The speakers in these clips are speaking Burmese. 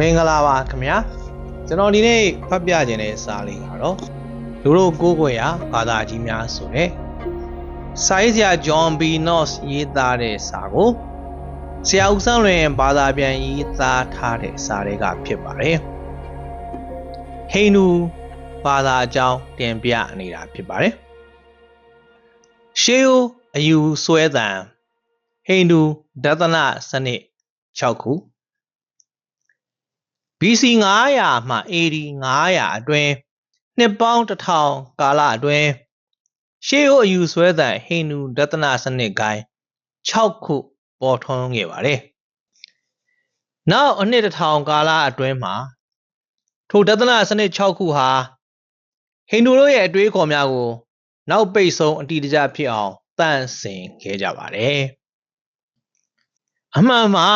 မင်္ဂလာပါခင်ဗျာကျွန်တော်ဒီနေ့ဖတ်ပြခြင်းတဲ့စာလေးကတော့လူတို့ကိုးကွယ်ရာဘာသာကြီးများဆိုတဲ့စာရေးဆရာဂျွန်ဘီနော့စ်ရေးသားတဲ့စာကိုဆရာဦးဆန်းလွင်ဘာသာပြန်ရေးသားထားတဲ့စာတွေကဖြစ်ပါတယ်ဟိန္ဒူဘာသာအကြောင်းတင်ပြနေတာဖြစ်ပါတယ်ရှေးဦးအယူဆွဲတံဟိန္ဒူဒသနစနစ်6ခု BC 900မှ AD 900အတွင်းနှစ်ပေါင်း1000ကာလအတွင်းရှေးဟိုအယူဆွဲသံဟိန္ဒူဒသနစနစ်ကိုင်း6ခု ပေါ်ထွန်းခဲ့ပါတယ်။နောက်အနှစ်1000ကာလအတွင်းမှာထိုဒသနစနစ်6ခုဟာဟိန္ဒူတို့ရဲ့အတွေးခေါ်များကို နောက်ပိတ်ဆုံးအတိအကျဖြစ်အောင်တန့်စင်ခဲ့ကြပါတယ်။အမှန်မှာ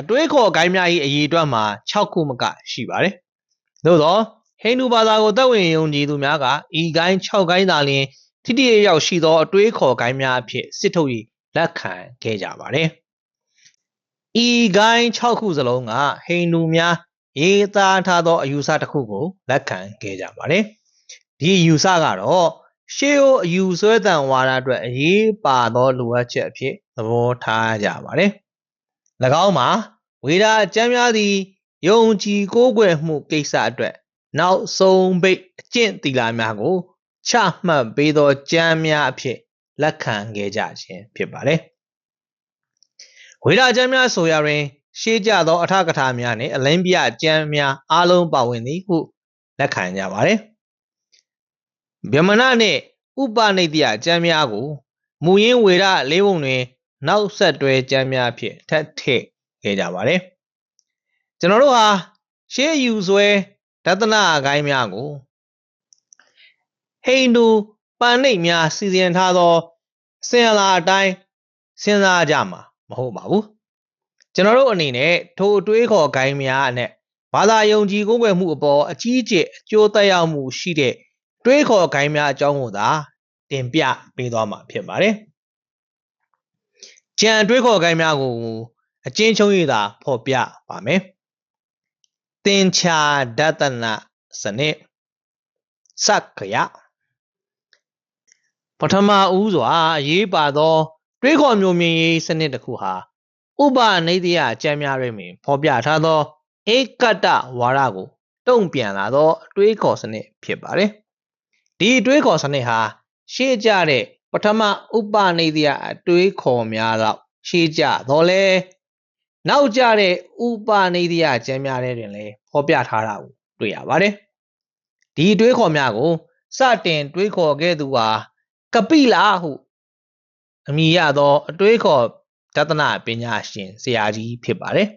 အတွေးခေါ်အကိုင်းများ၏အရေးအတွက်မှာ6ခုမကရှိပါတယ်။သို့သောဟိန္ဒူဘာသာကိုသက်ဝင်ယုံကြည်သူများကဤကိုင်း6ကိုင်းသာလျှင်ထိတိရရောက်ရှိသောအတွေးခေါ်ကိုင်းများအဖြစ်စစ်ထုတ်၍လက်ခံခဲ့ကြပါတယ်။ဤကိုင်း6ခုစလုံးကဟိန္ဒူများရေးသားထားသောအယူဆတစ်ခုကိုလက်ခံခဲ့ကြပါတယ်။ဒီအယူဆကတော့ရှေးဟိုအယူဆွဲတန်ဝါဒအတွက်အရေးပါသောလိုအပ်ချက်အဖြစ်သဘောထားကြပါတယ်။၎ င်းမှာဝေဒာကျမ်းများသည်ယုံကြည်ကိုးကွယ်မှုကိစ္စအတွက်နောက်ဆုံးပိတ်အကျင့်သီလများကိုချမှတ်ပေးသောကျမ်းများအဖြစ်လက်ခံခဲ့ကြခြင်းဖြစ်ပါတယ်။ဝေဒာကျမ်းများဆိုရတွင် ရှေးကြသောအထကထာများနှင့်အလင်းပြကျမ်းများအားလုံးပါဝင်သည်ဟုလက်ခံကြပါတယ်။ဗြဟ္မဏနှင့်ဥပနိတ္တယကျမ်းများကိုမူရင်းဝေဒလေးပုံတွင် နောက်ဆက်တွဲကျမ်းများဖြင့်ထပ်ထည့်ခဲ့ကြပါတယ်။ကျွန်တော်တို့ဟာရှေးယူဆွဲဒသနာအကိုင်းများကိုဟိန္ဒူပန်နိတ်များစီစဉ်ထားသောစင်လာအတိုင်းစဉ်းစားကြမှာမဟုတ်ပါဘူး။ကျွန်တော်တို့အနေနဲ့ထိုအတွေးခေါ်ဂိုင်းများနဲ့ဘာသာယုံကြည်ကိုးကွယ်မှုအပေါ်အကြီးအကျယ်အကျိုးသက်ရောက်မှုရှိတဲ့တွေးခေါ်ဂိုင်းများအကြောင်းကိုသာတင်ပြပေးသွားမှာဖြစ်ပါတယ်။ ကြံတွေးခေါ်ဂိုင်းများကိုအကျဉ်းချုပ်ရတာဖော်ပြပါမယ်။သင်္ချာဒတနစနစ်စက္ခယပထမဦးစွာအရေးပါသော တွေးခေါ်မျိုးမြင်ရေးစနစ်တစ်ခုဟာဥပနိဒယအကျမ်းများတွင်ဖော်ပြထားသောဧကတ္တဝါဒကို တုံ့ပြန်လာသောအတွေးခေါ်စနစ်ဖြစ်ပါတယ်။ဒီအတွေးခေါ်စနစ်ဟာရှေ့ကျတဲ့ ပထမဥပနိဒယအတွေးခေါ်များတော့ရှေ့ကျတော့လဲနောက်ကျတဲ့ဥပနိဒယကျမ်းများထဲတွင်လည်းဖော်ပြထားတာကိုတွေ့ရပါတယ်။ဒီတွေးခေါ်များကိုစတင်တွေးခေါ်ခဲ့သူဟာကပိလာဟုအမည်ရသောအတွေးခေါ်ဒသနာပညာရှင်ဆရာကြီးဖြစ်ပါတယ်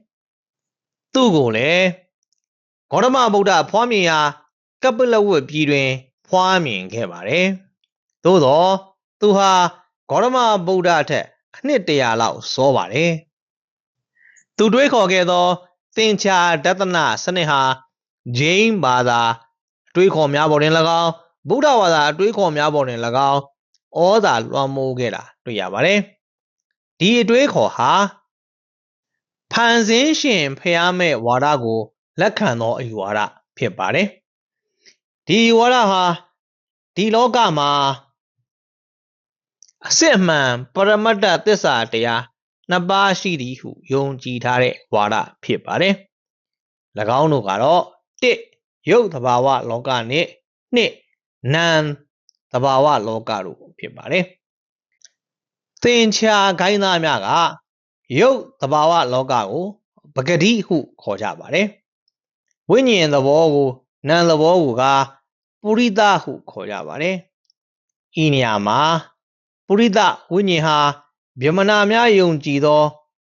။သူ့ကိုလည်းဂေါတမဗုဒ္ဓဖွားမြင်ရာကပလဝတ်ပြည်တွင် ဖွားမြင်ခဲ့ပါတယ်။သို့သော သူဟာဂေါတမဗုဒ္ဓထက်အနှစ်တရာလောက်စောပါတယ်။သူတွေးခေါ်ခဲ့သောသင်္ချာဒသနာစနစ်ဟာဂျိန်းဘာသာအတွေးခေါ်များပေါ်တွင်၎င်းဗုဒ္ဓဘာသာအတွေးခေါ်များပေါ်တွင်၎င်းဩဇာလွှမ်းမိုးခဲ့တာတွေ့ရပါတယ်။ဒီအတွေးခေါ်ဟာဖန်ဆင်းရှင်ဖျားမဲ့ဝါဒကို လက်ခံသောအယူဝါဒဖြစ်ပါတယ်။ဒီဝါဒဟာဒီလောကမှာ အစစ်အမှန်ပရမတ္တသစ္စာတရားနှစ်ပါးရှိသည်ဟုယုံကြည်ထားတဲ့ဝါဒဖြစ်ပါတယ်။၎င်းတို့ကတော့တစ်ရုပ်သဘာဝလောကနဲ့နှစ်နာမ်သဘာဝလောကတို့ဖြစ်ပါတယ်။သင်္ချာခိုင်းသားများကရုပ်သဘာဝလောကကိုပဂတိဟုခေါ်ကြပါတယ်။ဝိညာဉ်သဘောကိုနာမ်သဘောကိုကပုရိသဟုခေါ်ကြပါတယ်။ဤနေရာမှာ ပုရိသဝိညာဉ်ဟာဗြဟ္မဏများယုံကြည်သော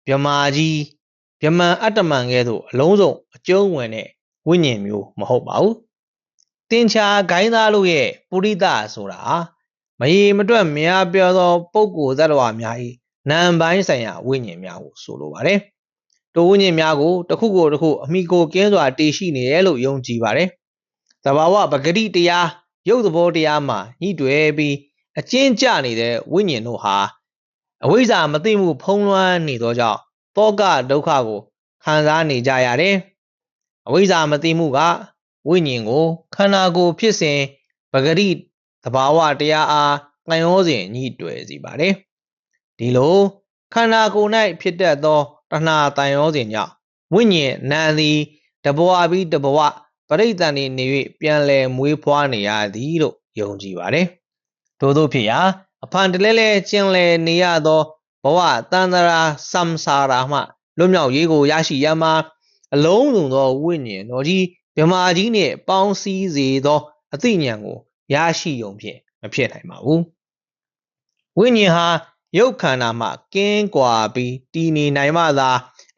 ဗြဟ္မာကြီးဗြဟ္မန်အတ္တမန်ကဲ့သို့အလုံးစုံအကျုံးဝင်တဲ့ဝိညာဉ်မျိုးမဟုတ်ပါဘူး။တင်ချာဂိုင်းသားတို့ရဲ့ပုရိသဆိုတာမရေမတွက်များပြောသောပုဂ္ဂိုလ်သတ္တဝါများ၏နာမ်ပိုင်းဆိုင်ရာဝိညာဉ်များကိုဆိုလိုပါတယ်။တိုဝိညာဉ်များကိုတစ်ခုကိုတစ်ခုအမိကိုကင်းစွာတည်ရှိနေတယ်လို့ယုံကြည်ပါတယ်။သဘာဝပဂတိတရားရုပ်သဘောတရားမှာညှိတွယ်ပြီး အကျဉ်းကျနေတဲ့ဝိညာဉ်တို့ဟာအဝိဇ္ဇာမသိမှုဖုံးလွှမ်းနေသောကြောင့်တောကဒုက္ခကိုခံစားနေကြရတယ်အဝိဇ္ဇာမသိမှုကဝိညာဉ်ကိုခန္ဓာကိုယ်ဖြစ်စဉ်ပဂရိသဘာဝတရားအားကံရောစဉ်ညှိတွယ်စေပါတယ်ဒီလိုခန္ဓာကိုယ်၌ဖြစ်တတ်သောတဏှာတန်ရောစဉ်ကြောင့်ဝိညာဉ်နာမ်သည်တဘဝပြီးတဘဝပရိသန်နေနေ၍ပြန်လည်မွေးဖွားနေရသည်လို့ယုံကြည်ပါတယ် ထို့သောဖြစ်ရာအဖန်တလဲလဲကျင်လည်နေရသောဘဝတန်တရာစမ်ဆာရာမှလွတ်မြောက်ရေးကိုရရှိရမှာအလုံးစုံသောဝိညာဉ်တော်ကြီးမြမာကြီးနှင့်ပေါင်းစည်းစေသောအသိဉာဏ်ကိုရရှိုံဖြင့်မဖြစ်နိုင်ပါဘူးဝိညာဉ်ဟာရုပ်ခန္ဓာမှကင်းကွာပြီးတည်နေနိုင်မှသာ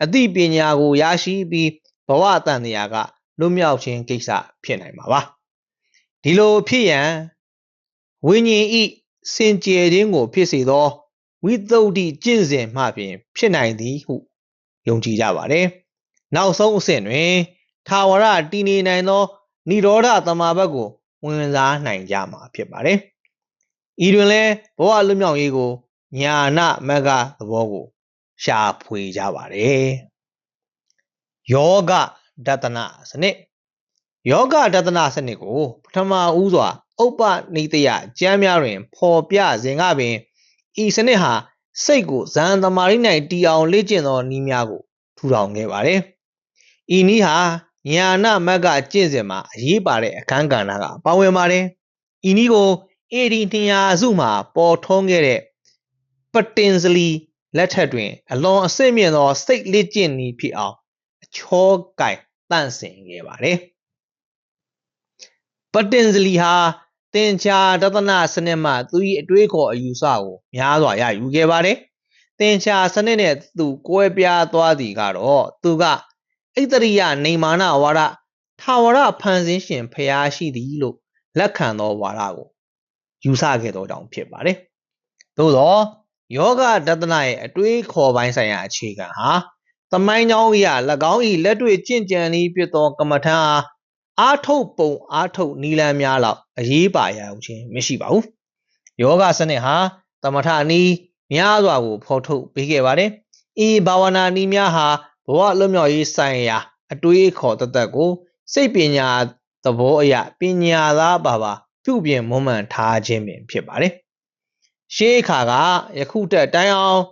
အသိပညာကိုရရှိပြီးဘဝတန်တရားကလွတ်မြောက်ခြင်းကိစ္စဖြစ်နိုင်မှာပါဒီလိုဖြစ်ရန် ဝိညာဉ်ဤစင်ကြယ်ခြင်းကို ဖြစ်စေသောဝိသုဒ္ဓိကျင့်စဉ်မှပင် ဖြစ်နိုင်သည်ဟုယုံကြည်ကြပါတယ်နောက်ဆုံးအဆင့်တွင်ထာဝရတည်နေနိုင်သောនិရောဓသမာဘတ်ကိုဝင်စားနိုင်ကြမှာဖြစ်ပါတယ်ဤတွင်လဲဘဝလွတ်မြောက်ရေးကိုညာနာမကသဘောကို ရှာဖွေကြပါတယ်ယောဂဒတနာစနစ် ယောဂဒတနာစနစ်ကိုပထမဦးစွာဥပ္ပနိတယကျမ်းများတွင်ဖော်ပြစဉ်ကပင်ဤစနစ်ဟာစိတ်ကိုဇန်သမားရိ၌တီအောင်လေ့ကျင့်သောနည်းများကိုထူထောင်ခဲ့ပါတယ်ဤနည်းဟာညာနာမကကျင့်စဉ်မှာအရေးပါတဲ့အခန်းကဏ္ဍကပါဝင်ပါတယ်ဤနည်းကိုအေဒီ200စုမှာပေါ်ထွန်းခဲ့တဲ့ပတင်စလီလက်ထက်တွင် အလွန်အဆင့်မြင့်သောစိတ်လေ့ကျင့်နည်းဖြစ်အောင်အချောကင်တန့်စင်ခဲ့ပါတယ် ပတင်စလီဟာတင်ချာတသနာစနစ်မှသူ၏အတွေးခေါ်အယူဆကိုများစွာရယူခဲ့ပါတယ်တင်ချာစနစ်နဲ့သူကွဲပြားသွားသည်ကတော့သူကဣတရိယနေမာနဝါဒထာဝရဖန်ဆင်းရှင်ဖျားရှိသည်လို့လက်ခံသောဝါဒကိုယူဆခဲ့သောကြောင့်ဖြစ်ပါတယ်သို့သောယောဂဒသနာရဲ့အတွေးခေါ်ပိုင်းဆိုင်ရာအခြေခံဟာသမိုင်းကြောင်းအရာ၎င်း၏လက်တွေ့ကျင့်ကြံနည်းဖြစ်သောကမ္မထံ အားအားထုတ်ပုံအားထုတ်နီလန်းများလောက်အရေးပါရအောင်ခြင်းမရှိပါဘူးယောဂစနစ်ဟာသမထနီးများစွာကိုဖော်ထုတ်ပေးခဲ့ပါတယ်ဤဘာဝနာနီးများဟာဘဝလွတ်မြောက်ရေးဆိုင်ရာ အတွေးခေါ်တသက်ကို စိတ်ပညာသဘောအရပညာသားပါပါပြုပြင်မွမ်းမံထားခြင်းပင်ဖြစ်ပါတယ်ရှေးအခါကယခုတက်တိုင်းအောင်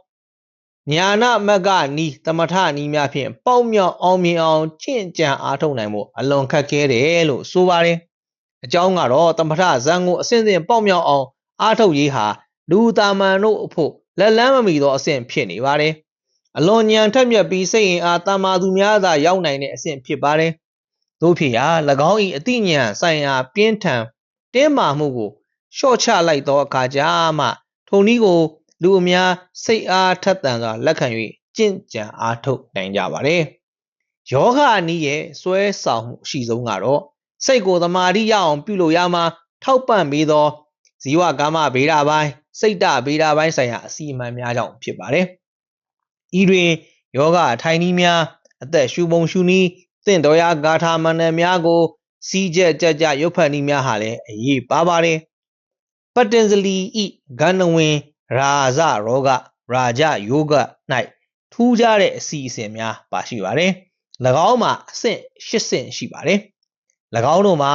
ညာနာမကနီးသမထနီးများဖြင့်ပေါက်မြောက်အောင်မြင်အောင်ချင့်ကြံအားထုတ်နိုင်ဖို့အလွန်ခက်ခဲတယ်လို့ဆိုပါတယ်အကြောင်းကတော့သမထဇန်ကိုအစဉ်စဉ်ပေါက်မြောက်အောင်အားထုတ်ရေးဟာလူတာမန်တို့အဖို့လက်လန်းမမီသောအဆင့်ဖြစ်နေပါတယ်အလွန်ညံထက်မြက်ပြီးစိတ်ရင်အားတမာသူများသာရောက်နိုင်တဲ့အဆင့်ဖြစ်ပါတယ်တို့ဖြစ်ရာ၎င်း၏အတိညာဆိုင်ရာပြင်းထန်တင်းမာမှုကိုလျှော့ချလိုက်သောအခါကျမှထုံနည်းကို လူအများစိတ်အားထက်သန်စွာလက်ခံ၍ကြင့်ကြံအားထုတ်နိုင်ကြပါတယ်။ယောဂအနည်းရဲ့စွဲဆောင်မှုအရှိဆုံးကတော့စိတ်ကိုသမာဓိရအောင်ပြုလို့ရမှာထောက်ပံ့ပေးသောဇီဝကာမဗေဒပိုင်းစိတ်တဗေဒပိုင်းဆိုင်ရာအစီအမံများကြောင့်ဖြစ်ပါတယ်။ဤတွင်ယောဂအထိုင်နည်းများအသက်ရှူပုံရှူနည်းသင့်တော်ရာဂါထာမန္တများကို စီးကျက်ကြကြရုပ်ဖတ်နည်းများဟာလည်းအရေးပါပါတယ်။ပတ္တန်စလီဤဂန္ဓဝင် ရာဇရောဂရာဇယောဂ၌ထူးခြားတဲ့အစီအစဉ်များပါရှိပါတယ်။၎င်းမှာအဆင့်၈ဆင့်ရှိပါတယ်။၎င်းတို့မှာ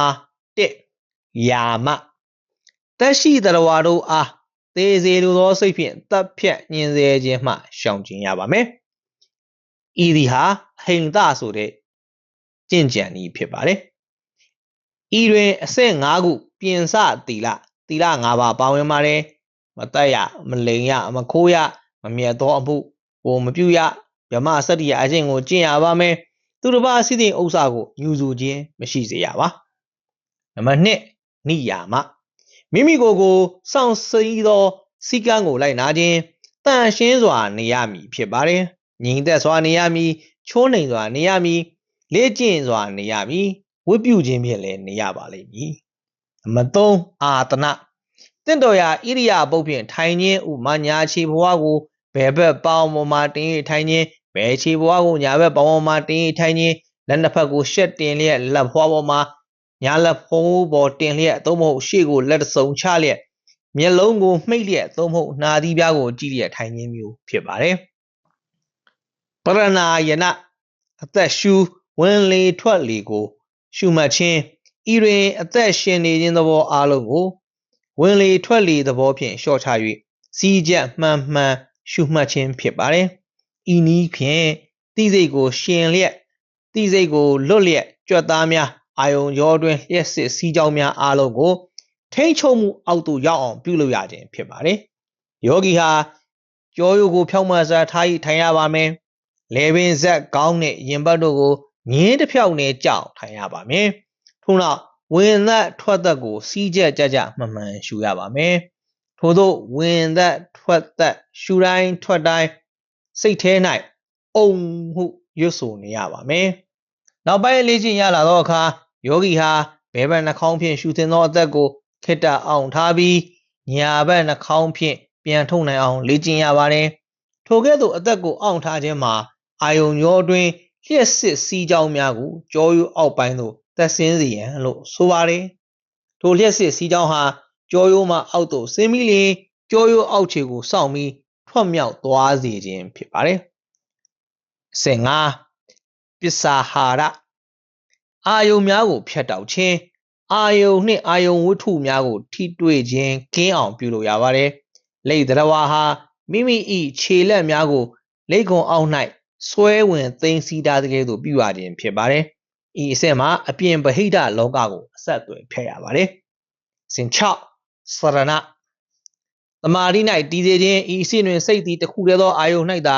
၁ယာမတက်ရှိတရဝါတို့အားသေစေလိုသောစိတ်ဖြင့်တပ်ဖြတ်ညင်စေခြင်းမှရှောင်ကျဉ်ရပါမယ်။ဤသည်ဟာဟိန်သဆိုတဲ့ကြင့်ကြံနည်းဖြစ်ပါတယ်။ဤတွင်အဆင့်၅ခုပြင်စတီလတီလ၅ပါးပါဝင်ပါတယ် မတက်ရမလိန်ရမခိုးရမမြတ်သောအမှုကိုမပြုရဗြဟ္မစတ္တိယအချင်းကိုကျင့်ရပါမယ်သူတစ်ပါးစီးတဲ့ဥစ္စာကိုညူဆူခြင်းမရှိစေရပါနံပါတ်1နိယာမမိမိကိုယ်ကိုစောင့်စည်းသောစီကံကိုလိုက်နာခြင်းတန်ရှင်းစွာနေရမည်ဖြစ်ပါတယ်ငြိမ်သက်စွာနေရမည်ချိုးနှိမ်စွာနေရမည်လေ့ကျင့်စွာနေရမည်ဝတ်ပြုခြင်းဖြင့်လည်းနေရပါလိမ့်မည်နံပါတ်3အာတနာ တင့်တော်ရာဣရိယာပုတ်ဖြင့်ထိုင်ခြင်းဥမာညာခြေဘဝကိုဘယ်ဘက်ပေါင်းပေါ်မှာတင်းရထိုင်ခြင်းဘယ်ခြေဘဝကိုညာဘက်ပေါင်းပေါ်မှာတင်းရထိုင်ခြင်းလက်နှစ်ဖက်ကိုရှက်တင်လျက်လက်ဖွားပေါ်မှာညာလက်ဖုံးပေါ်တင်လျက်သို့မဟုတ်ရှေ့ကိုလက်တစုံချလျက်မျက်လုံးကိုမှိတ်လျက်သို့မဟုတ်နှာသီးပြားကိုကြည့်လျက်ထိုင်ခြင်းမျိုးဖြစ်ပါတယ်ပရဏာယနအသက်ရှူဝင်လေထွက်လေကို ရှုမှတ်ခြင်းဤတွင် အသက်ရှင်နေခြင်းသဘောအလုံးကို ဝင်လေထွက်လေသဘောဖြင့်လျှော့ချ၍စီးချက်မှန်မှန်ရှုမှတ်ခြင်းဖြစ်ပါတယ်။ဤနည်းဖြင့်တိစိတ်ကိုရှင်လျက်တိစိတ်ကိုလွတ်လျက်ကြွက်သားများအာယုံရောတွင်လျှက်စစ်စီးကြောင်းများအားလုံးကိုထိမ့်ချုပ်မှုအောက်သို့ရောက်အောင်ပြုလုပ်ရခြင်းဖြစ်ပါတယ်။ယောဂီဟာကြောယုကိုဖြောင်းမှစွာထား၍ထိုင်ရပါမယ်။လေပင်ဆက်ကောင်းတဲ့ရင်ပတ်တို့ကိုငင်းတစ်ဖြောက်နဲ့ကြောက်ထိုင်ရပါမယ်။ထို့နောက် ဝင်သက်ထွက်သက်ကို စီးကြကြကြမှန်မှန်ရှူရပါမယ်။ထို့သောဝင်သက်ထွက်သက်ရှူတိုင်းထွက်တိုင်းစိတ်ထဲ၌အုံမှုရွတ်ဆိုနေရပါမယ်။နောက်ပိုင်းလေ့ကျင့်ရလာသောအခါယောဂီဟာဘဲဘက်နှာခေါင်းဖြင့်ရှူသင်သောအသက်ကိုခိတ္တအောင်ထားပြီးညာဘက်နှာခေါင်းဖြင့်ပြန်ထုတ်နိုင်အောင်လေ့ကျင့်ရပါတယ်။ထိုကဲ့သို့အသက်ကိုအောင့်ထားခြင်းမှာအာယုံရောတွင်လျှက်စစ်စီးကြောင်းများကိုကြောယူအောက်ပိုင်းသို့ သက်ဆင်းစေရန်လို့ဆိုပါတယ်။ထိုလျှက်စစ်စီးကြောင်းဟာကြောရိုးမှအောက်သို့ဆင်းပြီးလျှင်ကြောရိုးအောက်ခြေကိုစောင့်ပြီးထွက်မြောက်သွားစေခြင်းဖြစ်ပါတယ်။အဆင့်၅ပစ္စာဟာရအာယုံများကိုဖြတ်တောက်ခြင်းအာယုံနှင့်အာယုံဝတ္ထုများကို ထိတွေ့ခြင်းကင်းအောင်ပြုလုပ်ရပါတယ်။လိတ်တရဝါဟာမိမိ၏ခြေလက်များကိုလိတ်ကုံအောက်၌ဆွဲဝင်သိမ်းစီးထားတဲ့ကဲ့သို့ပြုရခြင်းဖြစ်ပါတယ်။ ဤအဆင့်မှာအပြင်ဗဟိတလောကကိုအဆက်အသွယ်ဖျက်ရပါတယ်။စဉ်6စရဏတမာရီ၌တည်စေခြင်းဤအဆင့်တွင်စိတ်သည်တစ်ခုတည်းသောအာယုံ၌သာ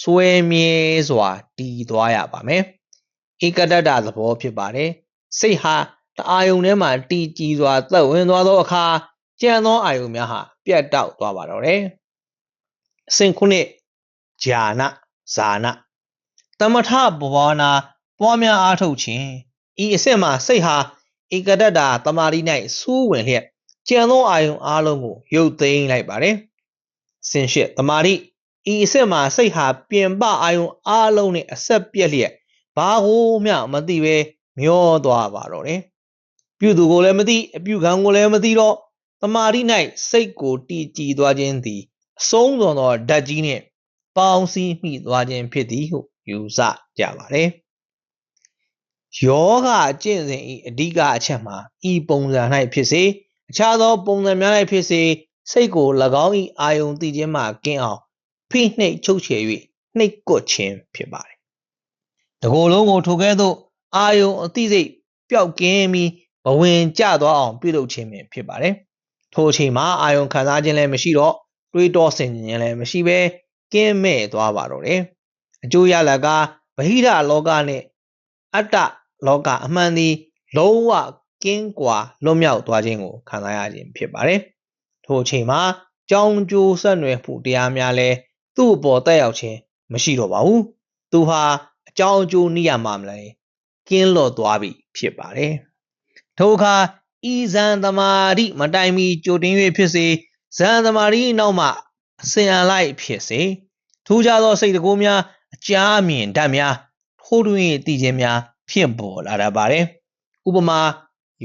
ဆွဲမြဲစွာတည်သွားရပါမယ်။ဧကတ္တသဘောဖြစ်ပါတယ်။စိတ်ဟာတအာယုံထဲမှာတည်ကြည်စွာသက်ဝင်သွားသောအခါကြံသောအာယုံများဟာပြတ်တောက်သွားပါတော့တယ်။အဆင့်ခုနှစ်ဂျာနဇာနတမထဘဝနာ ပွားများအားထုတ်ခြင်းဤအဆင့်မှာစိတ်ဟာဧကတတ္တာတမာရီ၌စူးဝင်လျက်ကြံသောအာယုံအားလုံးကိုရုပ်သိမ်းလိုက်ပါတယ်။ဆင်ရှစ်တမာရီဤအဆင့်မှာစိတ်ဟာပြင်ပအာယုံအားလုံးနဲ့အဆက်ပြက်လျက်ဘာကိုမျှမသိပဲမျောသွားပါတော့တယ်။ပြုသူကိုလည်းမသိအပြုခံကိုလည်းမသိတော့တမာရီ၌စိတ်ကိုတည်ကြည်သွားခြင်းသည်အဆုံးစွန်သောဓာတ်ကြီးနှင့်ပေါင်းစည်းမိသွားခြင်းဖြစ်သည်ဟုယူဆကြပါတယ်။ ယောဂအကျင့်စဉ်ဤအဓိကအချက်မှာဤပုံစံ၌ဖြစ်စေအခြားသောပုံစံများ၌ဖြစ်စေစိတ်ကို၎င်း၏အာယုံတည်ခြင်းမှကင်းအောင်ဖိနှိပ်ချုပ်ချယ်၍နှိပ်ကွက်ခြင်းဖြစ်ပါတယ်။တကိုယ်လုံးကိုထိုကဲ့သို့အာယုံအသိစိတ်ပျောက်ကင်းပြီးဘဝင်ကျသွားအောင်ပြုလုပ်ခြင်းဖြစ်ပါတယ်။ထိုအချိန်မှာအာယုံခံစားခြင်းလည်းမရှိတော့တွေးတောဆင်ခြင်ခြင်းလည်းမရှိဘဲကင်းမဲ့သွားပါတော့တယ်။အကျိုးရလကဗဟိတလောကနှင့်အတ္တ လောကအမှန်သည်လုံးဝကင်းကွာလွတ်မြောက်သွားခြင်းကိုခံစားရခြင်းဖြစ်ပါတယ်။ထိုအချိန်မှာကြောင်းကျိုးဆက်နွယ်မှုတရားများလည်းသူ့အပေါ်တက်ရောက်ခြင်းမရှိတော့ပါဘူး။သူဟာအကြောင်းအကျိုးနိယာမမလဲကင်းလွတ်သွားပြီဖြစ်ပါတယ်။ထိုအခါဤဇန်သမာဓိမတိုင်မီကြိုတင်၍ဖြစ်စေဇန်သမာဓိနောက်မှအစဉ်အလိုက်ဖြစ်စေထူးခြားသောစိတ်တကူများအကြာမြင်ဓာတ်များထိုးတွင်တည်ခြင်းများ ဖြစ်ပေါ်လာတတ်ပါတယ်။ဥပမာ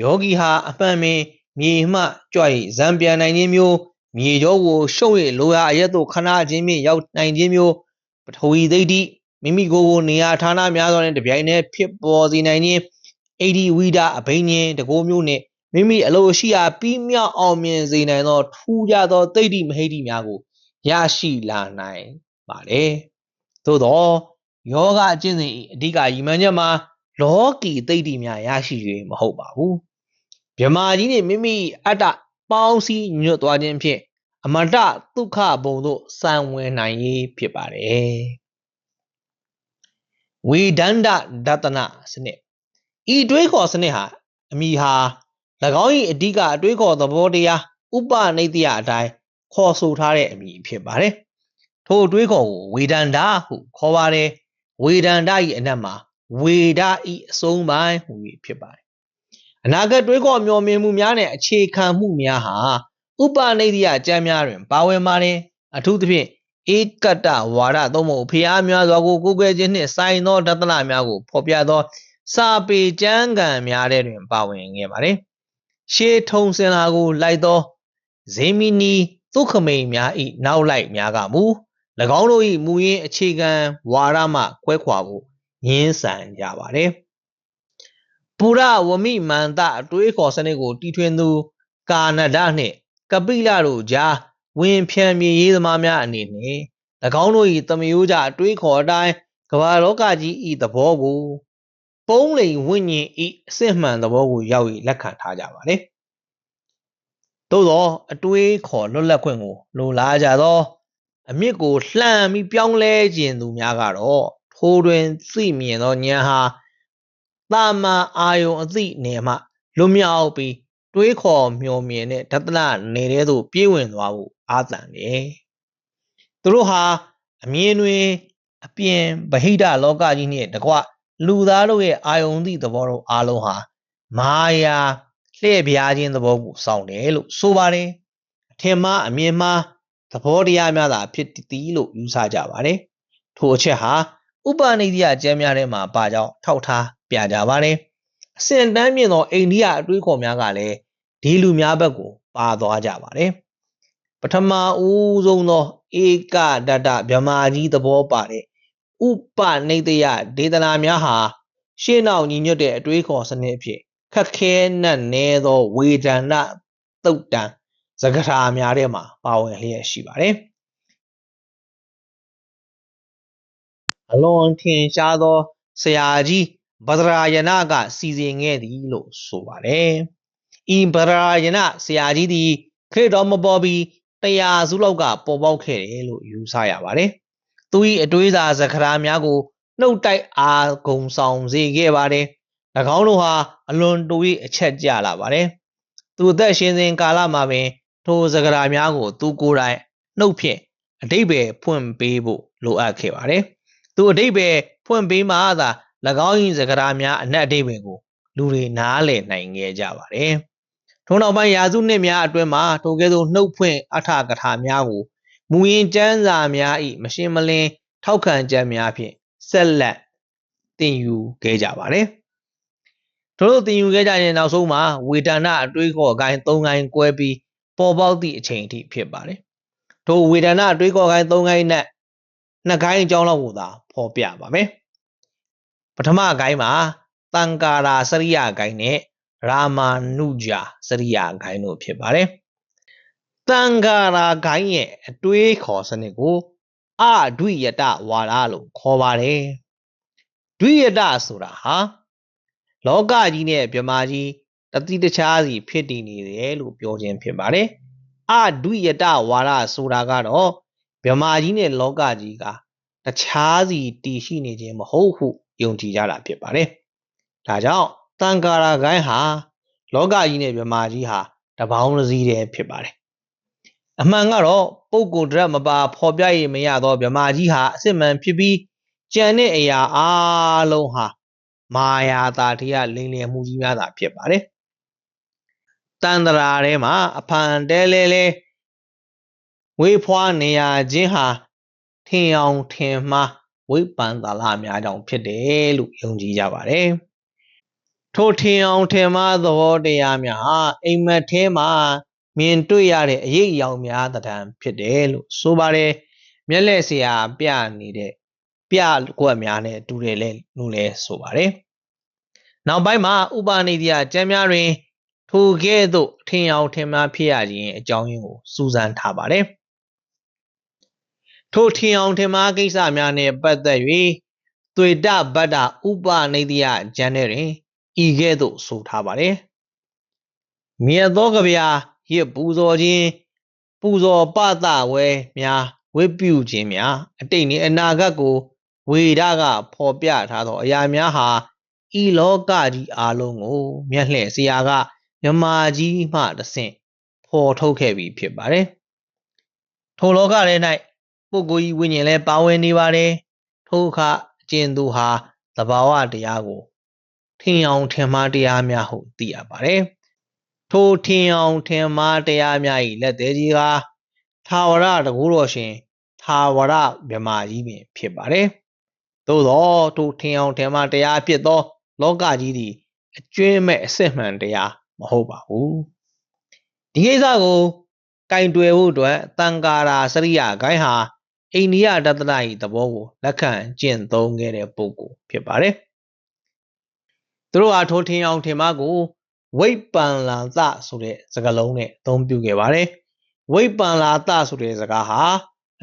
ယောဂီဟာအပန့်ပင်မြေမှကြွ၏ဇံပြန်နိုင်ခြင်းမျိုးမြေကြောကိုရှုပ်၍လိုရာအရက်သို့ခဏချင်းဖြင့်ရောက်နိုင်ခြင်းမျိုးပထဝီသိတိမိမိကိုယ်ကိုနေရာဌာနများစွာနဲ့တပြိုင်တည်းဖြစ်ပေါ်စေနိုင်ခြင်းအေဒီဝီဒအဘိညာဉ်တကိုးမျိုးနှင့်မိမိအလိုရှိရာပြီးမြောက်အောင်မြင်စေနိုင်သောထူးခြားသောသိတိမဟိတိများကိုရရှိလာနိုင်ပါတယ်။သို့သောယောဂအကျင့်စဉ်၏အဓိကရည်မှန်းချက်မှာ လောကီသိတိများရရှိ၍မဟုတ်ပါဘူး။မြမာကြီးနှင့်မိမိအတ္တပေါင်းစည်းညွတ်သွားခြင်းဖြင့်အမတဒုက္ခဘုံသို့စံဝင်နိုင်ရေးဖြစ်ပါတယ်။ဝေဒန္တဒတနာစနစ်ဤတွေးခေါ်စနစ်ဟာအမိဟာ၎င်း၏အဓိကအတွေးခေါ်သဘောတရားဥပနိတ္တယအတိုင်းခေါ်ဆိုထားတဲ့အမည်ဖြစ်ပါတယ်။ထိုအတွေးခေါ်ကိုဝေဒန္တာဟုခေါ်ပါတယ်။ဝေဒန္တာ၏အနက်မှာ ဝေဒဤအဆုံးပိုင်းဟူ၍ဖြစ်ပါတယ်။အနာဂတ်တွေးခေါ်မျှော်မြင်မှုများနဲ့အခြေခံမှုများဟာဥပနိတ္တယကျမ်းများတွင်ပါဝင်ပါတယ်။အထူးသဖြင့်ဧကတ္တဝါဒသို့မဟုတ်ဖျားများစွာကိုကိုးကွယ်ခြင်းနှင့်ဆိုင်သောဒသနများကိုဖော်ပြသောစာပေကျမ်းဂန်များထဲတွင်ပါဝင်ခဲ့ပါတယ်။ရှေးထုံစင်လာကိုလိုက်သောဇေမီနီသုခမိန်များ၏နောက်လိုက်များကမူ၎င်းတို့၏မူရင်းအခြေခံဝါဒမှကွဲခွာဖို့ ငင်းဆန်ကြပါတယ်ပူရဝမိမန္တအတွေးခေါ်စနစ်ကိုတီထွင်သူ ကာနဒနှင့် ကပိလတို့ကြားဝင်ဖြန့်မြေရေးသမားများအနေနဲ့၎င်းတို့၏သမယိုးကြအတွေးခေါ်အတိုင်းကမ္ဘာလောကကြီး၏သဘောကိုပုံးလိန်ဝိညာဉ်၏အစစ်မှန်သဘောကိုရောက်၍လက်ခံထားကြပါလေ။သို့သောအတွေးခေါ်လွတ်လပ်ခွင့်ကိုလိုလားကြသော အမြင့်ကိုလှမ်းပြီးပြောင်းလဲခြင်းသူများကတော့ ထိုးတွင်သိမြင်သောဉာဏ်ဟာတာမန်အာယုံအသည့်နယ်မှလွတ်မြောက်ပြီးတွေးခေါ်မျှော်မြင်တဲ့ဒသနနယ်ထဲသို့ပြေးဝင်သွားဖို့အာသန်တယ်။သူတို့ဟာအမြင်တွင်အပြင်ဗဟိတလောကကြီးနှင့်တကွလူသားတို့ရဲ့အာယုံသည့်သဘောတို့အားလုံးဟာမာယာလှည့်ပြားခြင်းသဘောကိုစောင့်တယ်လို့ဆိုပါတယ်။အထင်မှားအမြင်မှားသဘောတရားများသာဖြစ်သည်လို့ယူဆကြပါတယ်။ထိုအချက်ဟာ ဥပနိဒိယကျမ်းများထဲမှာပါကြောင်းထောက်ထားပြကြပါတယ်။အစင်တန်းမြင့်သောအိန္ဒိယအတွေးခေါ်များကလည်းဒီလူများဘက်ကိုပါသွားကြပါတယ်။ပထမဦးဆုံးသောဧကဒတဗြဟ္မာကြီးသဘောပါတဲ့ဥပနိဒယဒေသနာများဟာရှေ့နောက်ညီညွတ်တဲ့အတွေးခေါ်စနစ်အဖြစ်ခက်ခဲနက်နဲသောဝေဒနာတုတ်တံစကားထားများထဲမှာပါဝင်လျက်ရှိပါတယ်။ အလွန်ထင်ရှားသောဆရာကြီးဗဒရာယနာကစီစဉ်ခဲ့သည်လို့ဆိုပါတယ်။ဤဗဒရာယနာဆရာကြီးသည်ခရစ်တော်မပေါ်ပြီးတရားစုလောက်ကပေါ်ပေါက်ခဲ့တယ်လို့ယူဆရပါတယ်။သူ၏အတွေးစာစကားများကိုနှုတ်တိုက်အားဂုံဆောင်စေခဲ့ပါတယ်။၎င်းတို့ဟာအလွန်တူ၏အချက်ကြလာပါတယ်။သူအသက်ရှင်စဉ်ကာလမှာပင်ထိုစကားများကို သူကိုယ်တိုင်နှုတ်ဖြင့်အတိတ်ပဲဖွင့်ပေးဖို့လိုအပ်ခဲ့ပါတယ်။ သူအတိတ်ပဲဖွင့်ပေးမှသာ၎င်း၏စကားများအနက်အတိတ်ပဲကိုလူတွေနားလည်နိုင်ခဲ့ကြပါတယ်။ထို့နောက်ပိုင်းရာစုနှစ်များအတွင်းမှာထိုကဲ့သို့နှုတ်ဖွင့်အထကထာများကိုမူရင်းကျမ်းစာများ၏မရှင်းမလင်းထောက်ခံချက်များဖြင့်ဆက်လက်တင်ယူခဲ့ကြပါတယ်။တို့တင်ယူခဲ့ကြရင်နောက်ဆုံးမှာဝေဒနာအတွေးခေါ်အကိုင်း၃ကိုင်းကွဲပြီးပေါ်ပေါက်သည့်အချိန်အထိဖြစ်ပါတယ်။တို့ဝေဒနာအတွေးခေါ်အကိုင်း၃ကိုင်းနဲ့ နှစ်ကိုင်းအကြောင်းလောက်ကိုသာဖော်ပြပါမယ်။ပထမအကိုင်းမှာတန်ကာရာစရိယဂိုင်းနဲ့ရာမာနုဂျာစရိယဂိုင်းတို့ဖြစ်ပါတယ်။တန်ကာရာဂိုင်းရဲ့အတွေးခေါ်စနစ်ကိုအဒွိယတဝါဒလို့ခေါ်ပါတယ်။ဒွိယတဆိုတာဟာလောကကြီးနဲ့မြမာကြီးတတိတခြားစီဖြစ်တည်နေတယ်လို့ပြောခြင်းဖြစ်ပါတယ်။အဒွိယတဝါဒဆိုတာကတော့ မြမာကြီးနဲ့လောကကြီးကတခြားစီတည်ရှိနေခြင်းမဟုတ်ဟုယုံကြည်ကြတာဖြစ်ပါတယ်။ဒါကြောင့်တန်ကာရာဂိုင်းဟာလောကကြီးနဲ့မြမာကြီးဟာတပေါင်းတစ်စည်းတည်းဖြစ်ပါတယ်အမှန်ကတော့ပုဂ္ဂိုလ်တရက်မပါဖော်ပြရမရသောဗြမာကြီးဟာအစစ်မှန်ဖြစ်ပြီးကြံတဲ့အရာအလုံးဟာမာယာတာတရားလိမ်လည်မှုကြီးများသာဖြစ်ပါတယ်။တန်တရာထဲမှာအဖန်တဲလဲလဲ ဝေးဖွားနေရခြင်းဟာထင်အောင်ထင်မှားဝိပန်သာလများကြောင့်ဖြစ်တယ်လို့ယုံကြည်ကြပါတယ်။ထိုထင်အောင်ထင်မှားသဘောတရားများဟာအိမ်မက်ထဲမှာမြင်တွေ့ရတဲ့အရေးအယောင်များတံဖြစ်တယ်လို့ဆိုပါတယ်မျက်လက်ဆရာပြနေတဲ့ပြကွက်များနဲ့တူတယ်လဲလို့လဲဆိုပါတယ်နောက်ပိုင်းမှာဥပနိဒိယကျမ်းများတွင်ထိုကဲ့သို့ထင်အောင်ထင်မှားဖြစ်ရခြင်းအကြောင်းရင်းကိုစူးစမ်းထားပါတယ် ထိုထင်အောင်ထင်မှားကိစ္စများနှင့်ပတ်သက်၍သွေတဗတ္တဥပနိဒိယကျမ်းထဲတွင်ဤကဲ့သို့ဆိုထားပါတယ်မြတ်သောကဗျာရစ်ပူဇော်ခြင်းပူဇော်ပသဝဲများဝိပုခြင်းများအတိတ်နှင့်အနာဂတ်ကိုဝေဒကဖော်ပြထားသောအရာများဟာဤလောကကြီးအလုံးကို မျက်လှည့်စရာကမြမာကြီးမှတဆင့်ဖော်ထုတ်ခဲ့ပြီးဖြစ်ပါတယ်။ထိုလောကထဲ၌ ပုဂ္ဂိုလ်ဤဝိညာဉ်လည်းပါဝင်နေပါတယ်။ထိုအခါအကျဉ်သူဟာသဘာဝတရားကိုထင်အောင်ထင်မှားတရားများဟုသိရပါတယ်။ထိုထင်အောင်ထင်မှားတရားများ၏လက်သေးကြီးကားသာဝရတကူတော်ရှင်သာဝရမြမကြီးပင်ဖြစ်ပါတယ်။သို့သောထိုထင်အောင်ထင်မှားတရားဖြစ်သော လောကကြီးသည်အကျွင်းမဲ့အစစ်မှန်တရားမဟုတ်ပါဘူး။ဒီကိစ္စကိုကင်တွယ်ဖို့အတွက်တန်ကာရာစရိယဂိုင်းဟာ အိန္ဒိယတတနာ၏သဘောကိုလက်ခံကျင့်သုံးခဲ့တဲ့ပုဂ္ဂိုလ်ဖြစ်ပါတယ်။သူတို့ဟာထိုထင်အောင်ထင်မှားကိုဝိပန်လာသဆိုတဲ့စကားလုံးနဲ့အသုံးပြုခဲ့ပါတယ်။ဝိပန်လာသဆိုတဲ့စကားဟာ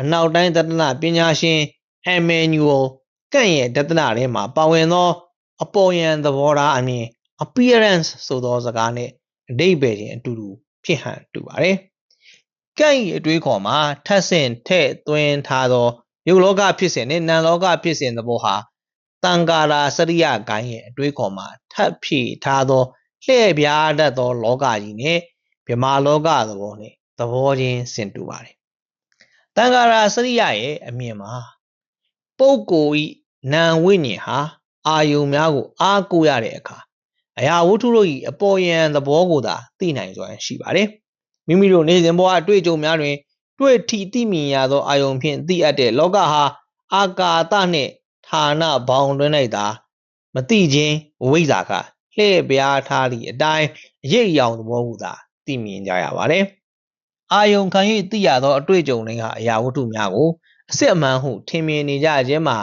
အနောက်တိုင်းတတနာပညာရှင်အမန်နျူယ်ကန့်ရဲ့တတနာထဲမှာပါဝင်သော အပေါ်ယံသဘောထားအမြင် appearance ဆိုသောစကားနဲ့အတိတ်ပဲချင်းအတူတူဖြစ်ဟန်တူပါတယ်။ ကန့်၏အတွေးခေါ်မှာထပ်ဆင့်ထဲ့သွင်းထားသောယုတ်လောကဖြစ်စဉ်နဲ့နာမ်လောကဖြစ်စဉ်သဘောဟာတန်ကာရာစရိယကိုင်းရဲ့အတွေးခေါ်မှာထပ်ဖြည့်ထားသောလှည့်ပြားတတ်သောလောကကြီးနဲ့ဗြဟ္မာလောကသဘောနဲ့သဘောချင်းဆင်တူပါတယ်။တန်ကာရာစရိယရဲ့အမြင်မှာပုဂ္ဂိုလ်ဤနာမ်ဝိညာဉ်ဟာအာယုံများကိုအားကိုးရတဲ့အခါအရာဝတ္ထုတို့၏အပေါ်ယံသဘောကိုသာသိနိုင်စွမ်းရှိပါတယ်။ မိမိတို့နေစဉ်ဘဝအတွေ့အကြုံများတွင် တွေ့ထီသိမြင်ရသောအာယုံဖြင့်သိအပ်တဲ့လောကဟာအာကာသနှင့်ဌာနဘောင်တွင်၌သာမသိခြင်းဝိဇ္ဇာကလှည့်ပြားထားသည့်အတိုင်းအရေးအယောင်သဘောဟုသာသိမြင်ကြရပါတယ်။အာယုံခံ၍သိရသောအတွေ့အကြုံတွေကအရာဝတ္ထုများကိုအစစ်အမှန်ဟုထင်မြင်နေကြခြင်းမှာ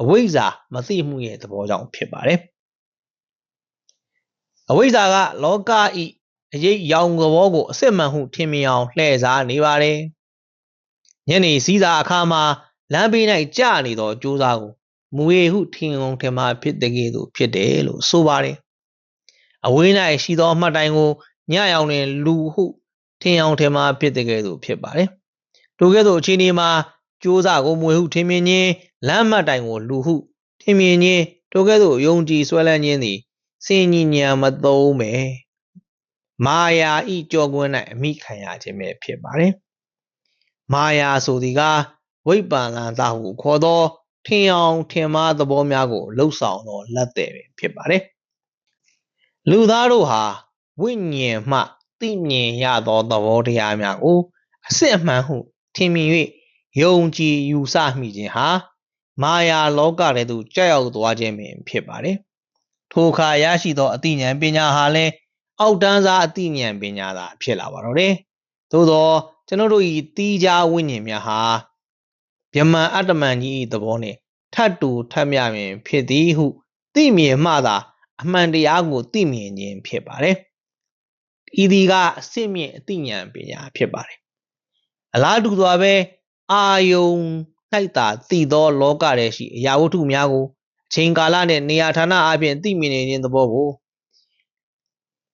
အဝိဇ္ဇာမသိမှုရဲ့သဘောကြောင့်ဖြစ်ပါတယ်။အဝိဇ္ဇာကလောကဤ အရေးရောင်သဘောကိုအစစ်မှန်ဟုထင်မြင်အောင်လှည့်စားနေပါတယ်။ညနေစည်းစာအခါမှာလမ်းဘေး၌ကြာနေသောကြိုးစားကိုမူရဟုထင်အောင်ထင်မှဖြစ်တဲ့ကဲ့သို့ဖြစ်တယ်လို့ဆိုပါတယ်။အဝေး၌ရှိသောအမှတ်တိုင်ကိုညရောင်တွင်လူဟုထင်အောင်ထင်မှဖြစ်တဲ့ကဲ့သို့ဖြစ်ပါတယ်။ထိုကဲ့သို့အခြေအနေမှာကြိုးစားကိုမွေဟုထင်မြင်ခြင်းလမ်းမှတ်တိုင်ကိုလူဟုထင်မြင်ခြင်းထိုကဲ့သို့ယုံကြည်ဆွဲလန်းခြင်းသည်စင်ညီညာမသုံးပဲ မာယာဤကြောကွန်း၌အမိခံရခြင်းပဲဖြစ်ပါတယ်မာယာဆိုသည်ကဝိပ္ပန္နသဟုခေါ်သောထင်အောင်ထင်မှားသဘောများကိုလှုပ်ဆောင်သောလက်သည်ပဲဖြစ်ပါတယ်လူသားတို့ဟာဝိညာဉ်မှသိမြင်ရသောသဘောတရားများကိုအစစ်အမှန်ဟုထင်မြင်၍ယုံကြည်ယူဆမိခြင်းဟာမာယာလောကထဲသို့ကြောက်ရောက်သွားခြင်းပင်ဖြစ်ပါတယ်ထိုအခါရရှိသောအသိဉာဏ်ပညာဟာလည်း အောက်တန်းစားအသိဉာဏ်ပညာသာဖြစ်လာပါတော့တယ်။သို့သောကျွန်တော်တို့ဤတီးခြားဝိညာဉ်များဟာဗြဟ္မန်အတ္တမန်ကြီး၏သဘောနှင့်ထပ်တူထပ်မြပင်ဖြစ်သည်ဟုသိမြင်မှသာအမှန်တရားကိုသိမြင်ခြင်းဖြစ်ပါတယ်။ဤဒီကအစစ်မြင့်အသိဉာဏ်ပညာဖြစ်ပါတယ်။အလားတူစွာပဲအာယုံ၌သာသိသောလောကထဲရှိအရာဝတ္ထုများကိုအချိန်ကာလနဲ့နေရာဌာနအပြင်သိမြင်နေခြင်းသဘောကို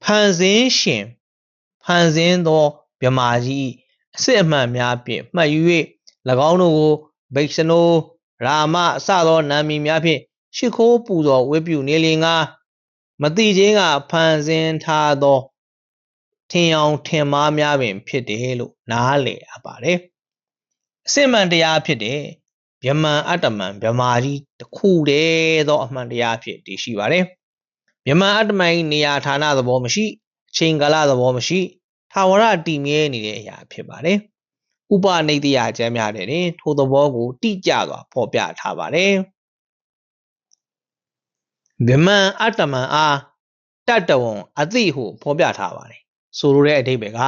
ဖန်ဆင်းရှင်ဖန်ဆင်းသောမြမာကြီးအစစ်အမှန်များဖြင့်မှတ်ယူ၍၎င်းတို့ကိုဗိရှနိုရာမအစသောနာမည်များဖြင့်ရှ िख ိုးပူဇော်ဝတ်ပြုနေလင်ကမတိခြင်းကဖန်ဆင်းထားသောထင်အောင်ထင်မှားများပင် ဖြစ်တယ်လို့နားလည်အပ်ပါတယ်အစစ်မှန်တရားဖြစ်တဲ့ဗြဟ္မန်အတ္တမန်ဗြဟ္မာကြီးတစ်ခုတည်းသောအမှန်တရားဖြစ်တည်ရှိပါတယ် ဗြဟ္မန်အတ္တမန်၏နေရာဌာနသဘောမရှိအချိန်ကာလသဘောမရှိထာဝရတည်မြဲနေတဲ့အရာဖြစ်ပါတယ်ဥပနိတယကျမ်းများတဲ့တွင်ထိုသဘောကိုတိကျစွာဖော်ပြထားပါတယ်ဗြဟ္မန်အတ္တမန်အားတတ္တဝံအသိဟုဖော်ပြထားပါတယ်ဆိုလိုတဲ့အဓိပ္ပာယ်က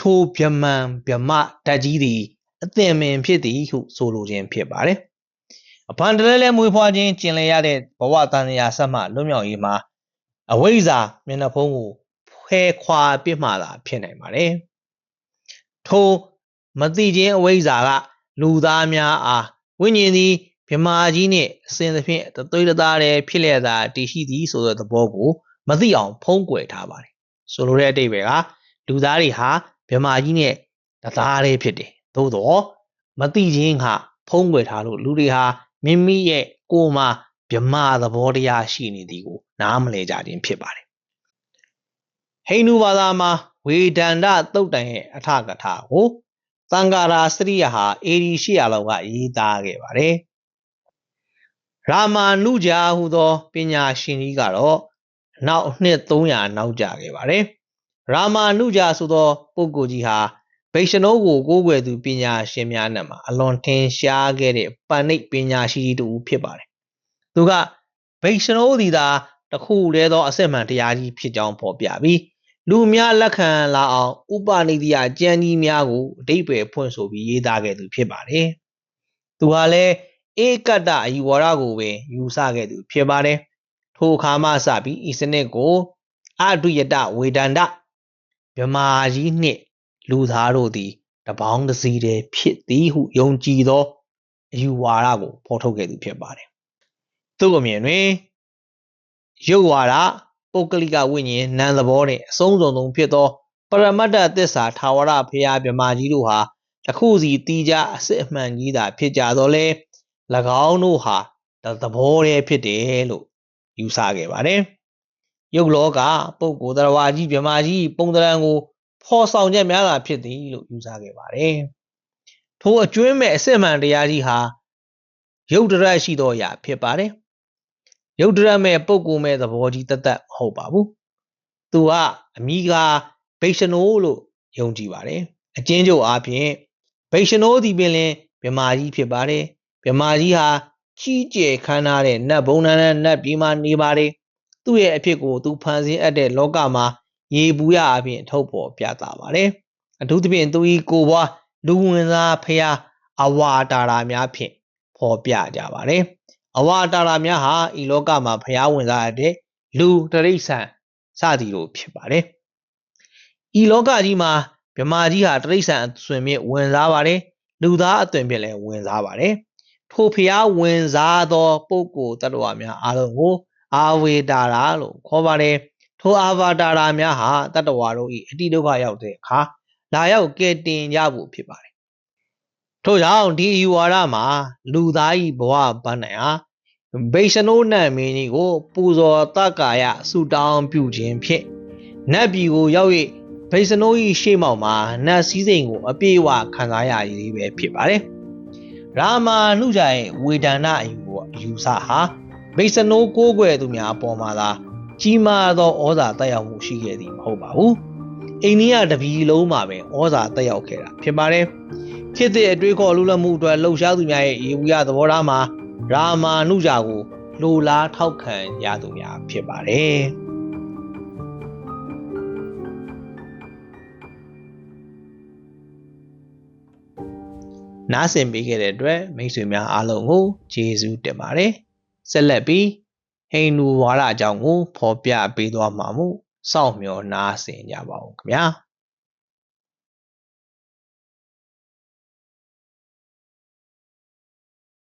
ထိုဗြဟ္မန်ဗြဟ္မဓာတ်ကြီးသည်အသင်ပင်ဖြစ်သည်ဟုဆိုလိုခြင်းဖြစ်ပါတယ်။အဖန်တလဲလဲမွေးဖွားခြင်းကျင်လည်ရတဲ့ဘဝတန်ရာဆက်မှလွတ်မြောက်ရေးမှာ အဝိဇ္ဇာမျက်နှာဖုံးကိုဖဲခွာပြစ်မှသာဖြစ်နိုင်ပါတယ်။ထိုမသိခြင်းအဝိဇ္ဇာကလူသားများအားဝိညာဉ်သည်မြမာကြီးနှင့်အစဉ်သဖြင့်သွေးသားတည်းဖြစ်လျက်သာတည်ရှိသည်ဆိုတဲ့သဘောကိုမသိအောင်ဖုံးကွယ်ထားပါတယ်။ဆိုလိုတဲ့အတိတ်ပဲကလူသားတွေဟာမြမာကြီးနဲ့တသားတည်းဖြစ်တယ်သို့တော့မသိခြင်းကဖုံးကွယ်ထားလို့လူတွေဟာမိမိရဲ့ကိုယ်မှာ ဗြမာသဘောတရားရှိနေသည်ကို နားမလည်ကြခြင်းဖြစ်ပါတယ်ဟိန္ဒူဘာသာမှာဝေဒန္တသုတ်တန်ရဲ့အထကထာကိုသံဃာရာစရိယဟာအေဒီ800လောက်ကရေးသားခဲ့ပါတယ်ရာမာနုဂျာဟူသောပညာရှင်ကြီးကတော့နောက်နှစ်300နောက်ကျခဲ့ပါတယ်ရာမာနုဂျာဆိုသော ပုဂ္ဂိုလ်ကြီးဟာဗိရှနိုးကိုကိုးကွယ်သူပညာရှင်များနဲ့မှာအလွန်ထင်ရှားခဲ့တဲ့ပဏိတ်ပညာရှိကြီးတူဖြစ်ပါတယ်။ သူကဗိရှနိုးသည်သာတခုတည်းသောအစစ်မှန်တရားကြီးဖြစ်ကြောင်းဖော်ပြပြီးလူများလက်ခံလာအောင်ဥပနိဒိယကျမ်းကြီးများကိုအတိပ္ပယ်ဖွင့်ဆိုပြီးရေးသားခဲ့သူဖြစ်ပါတယ်သူဟာလည်းဧကတ္တအယူဝါဒကိုပဲယူဆခဲ့သူဖြစ်ပါတယ်ထိုအခါမှစပြီးဤစနစ်ကိုအဒုယတဝေဒန္တမြမာကြီးနှင့်လူသားတို့သည်တပေါင်းတစ်စီတည်းဖြစ်သည်ဟုယုံကြည်သောအယူဝါဒကိုဖော်ထုတ်ခဲ့သူဖြစ်ပါတယ် သူ့အမြင်တွင်ရုပ်ဝါဒပုဂ္ဂလိကဝိညာဉ်နာမ်သဘောနှင့်အဆုံးစုံဆုံးဖြစ်သောပရမတ္တသစ္စာထာဝရဘုရားမြမာကြီးတို့ဟာတစ်ခုစီတီးကြအစစ်အမှန်ကြီးသာဖြစ်ကြတော့လေ၎င်းတို့ဟာသဘောတည်းဖြစ်တယ်လို့ယူဆခဲ့ပါတယ်။ယုတ်လောကပုဂ္ဂိုလ်တော်ဝါကြီးမြမာကြီးပုံသဏ္ဍာန်ကိုဖော်ဆောင်ချက်များသာဖြစ်သည်လို့ယူဆခဲ့ပါတယ်။ထိုအကျွင်းမဲ့အစစ်မှန်တရားကြီးဟာယုတ်တရက်ရှိသောအရာဖြစ်ပါတယ်။ ယုတ်တရက်မဲ့ပုဂ္ဂိုလ်မဲ့သဘောကြီးတသက်မဟုတ်ပါဘူး။သူကအမိကဗိရှနိုးလို့ယုံကြည်ပါတယ်။အချင်းချုပ်အားဖြင့်ဗိရှနိုးသည်ပင်လင်မြမာကြီးဖြစ်ပါတယ်။မြမာကြီးဟာကြီးကျယ်ခမ်းနားတဲ့နတ်ဘုံနာနဲ့နတ်ပြည်မှာနေပါတယ်။သူ့ရဲ့အဖြစ်ကိုသူဖန်ဆင်းအပ်တဲ့လောကမှာရေဘူးရအပြင်ထုတ်ပေါ်ပြသပါတယ်။အထူးသဖြင့်သူ၏ကိုယ်ပွားလူဝင်စားဖျားအဝါတာရာများဖြင့်ဖော်ပြကြပါတယ်။ အဝါတာရာများဟာဤလောကမှာဖျားဝင်စားတဲ့လူတရိษံစသည်တို့ဖြစ်ပါတယ်။ဤလောကကြီးမှာမြမာကြီးဟာတရိษံအသွင်ဖြင့်ဝင်စားပါတယ်။လူသားအသွင်ဖြင့်လည်းဝင်စားပါတယ်။ထိုဖျားဝင်စားသော ပုဂ္ဂိုလ်တ attva များအားလုံးကို အာဝေတာရာလို့ခေါ်ပါတယ်။ထိုအာဘာတာရာများဟာတတ္တဝါတို့၏အတိဒုက္ခရောက်တဲ့အခါလာရောက်ကဲတင်ကြဖို့ဖြစ်ပါတယ်။ ထို့ကြောင့်ဒီအယူဝါဒမှာလူသား၏ဘဝပန်းနိုင်ဟာဗိရှနိုးနတ်မင်းကြီးကို ပူဇော်တက္ကာယဆုတောင်းပြုခြင်းဖြင့်နတ်ပြည်ကိုရောက်၍ဗိရှနိုး၏ရှေ့မှောက်မှာနတ်စည်းစိမ်ကို အပြည့်အဝခံစားရရည်ပဲဖြစ်ပါတယ်။ရာမာနှုကြရဲ့ဝေဒနာအယူအယူဆဟာဗိရှနိုးကိုးကွယ်သူများအပေါ်မှာသာကြီးမားသောဩဇာတက်ရောက်မှုရှိခဲ့သည်မဟုတ်ပါဘူး။အိန္ဒိယတပြည်လုံးမှာပဲဩဇာတက်ရောက်ခဲ့တာဖြစ်ပါတယ်။ ခေတ်သစ်အတွေးခေါ်လူလမှုအတွက်လှုပ်ရှားသူများရဲ့ရေဘူးရသဘောထားမှာရာမာနုဂျာကိုလိုလားထောက်ခံရသူများဖြစ်ပါတယ်။နားဆင်ပေးခဲ့တဲ့အတွက်မိတ်ဆွေများအားလုံးကိုကျေးဇူးတင်ပါတယ်။ဆက်လက်ပြီးဟိန္ဒူဝါဒအကြောင်းကိုဖော်ပြပေးသွားမှာမို့စောင့်မျှော်နားဆင်ကြပါဦးခင်ဗျာ။